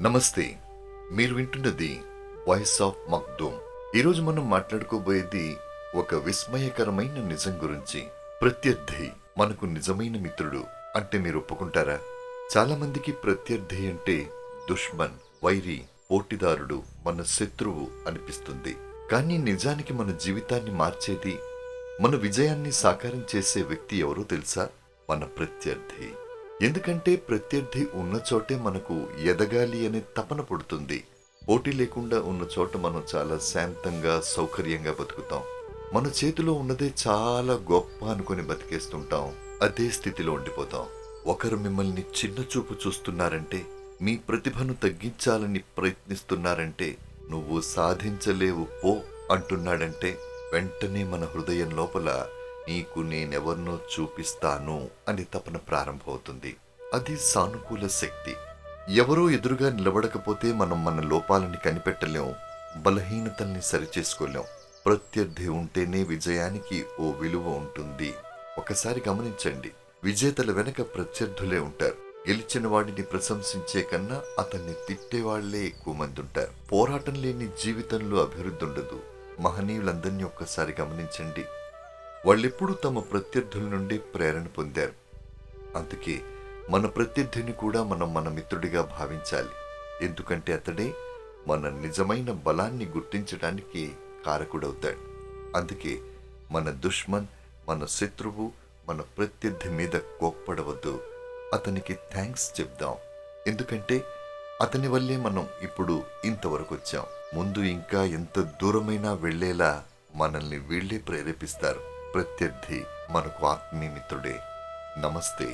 నమస్తే మీరు వింటున్నది వాయిస్ ఆఫ్ మక్దూమ్. ఈరోజు మనం మాట్లాడుకోబోయేది ఒక విస్మయకరమైన నిజం గురించి. ప్రత్యర్థి మనకు నిజమైన మిత్రుడు అంటే మీరు ఒప్పుకుంటారా? చాలా మందికి ప్రత్యర్థి అంటే దుష్మన్ వైరి పోటీదారుడు మన శత్రువు అనిపిస్తుంది. కానీ నిజానికి మన జీవితాన్ని మార్చేది మన విజయాన్ని సాకారం చేసే వ్యక్తి ఎవరో తెలుసా? మన ప్రత్యర్థి. ఎందుకంటే ప్రత్యర్థి ఉన్న చోటే మనకు ఎదగాలి అనే తపన పుడుతుంది. పోటీ లేకుండా ఉన్న చోట మనం చాలా శాంతంగా సౌకర్యంగా బతుకుతాం. మన చేతిలో ఉన్నదే చాలా గొప్ప అనుకుని బతికేస్తుంటాం. అదే స్థితిలో ఉండిపోతాం. ఒకరు మిమ్మల్ని చిన్న చూపు చూస్తున్నారంటే మీ ప్రతిభను తగ్గించాలని ప్రయత్నిస్తున్నారంటే నువ్వు సాధించలేవు పో అంటున్నాడంటే వెంటనే మన హృదయం లోపల నీకు నేనెవరినో చూపిస్తాను అని తపన ప్రారంభమవుతుంది. అది సానుకూల శక్తి. ఎవరో ఎదురుగా నిలబడకపోతే మనం మన లోపాలని కనిపెట్టలేం. బలహీనతల్ని సరిచేసుకోలేం. ప్రత్యర్థి ఉంటేనే విజయానికి ఓ విలువ ఉంటుంది. ఒకసారి గమనించండి. విజేతల వెనక ప్రత్యర్థులే ఉంటారు. గెలిచిన వాడిని ప్రశంసించే కన్నా అతన్ని తిట్టేవాళ్ళే ఎక్కువ మంది ఉంటారు. పోరాటం లేని జీవితంలో అభివృద్ధి ఉండదు. మహనీయులందరినీ ఒక్కసారి గమనించండి. వాళ్ళెప్పుడూ తమ ప్రత్యర్థుల నుండి ప్రేరణ పొందారు. అందుకే మన ప్రత్యర్థిని కూడా మనం మన మిత్రుడిగా భావించాలి. ఎందుకంటే అతడే మన నిజమైన బలాన్ని గుర్తించడానికి కారకుడవుతాడు. అందుకే మన దుష్మన్ మన శత్రువు మన ప్రత్యర్థి మీద కోప్పడవద్దు. అతనికి థ్యాంక్స్ చెప్దాం. ఎందుకంటే అతని వల్లే మనం ఇప్పుడు ఇంతవరకు వచ్చాం. ముందు ఇంకా ఎంత దూరమైనా వెళ్ళేలా మనల్ని వీళ్ళే ప్రేరేపిస్తారు. ప్రత్యర్థి మనకు ఆత్మీయమిత్రుడే నమస్తే.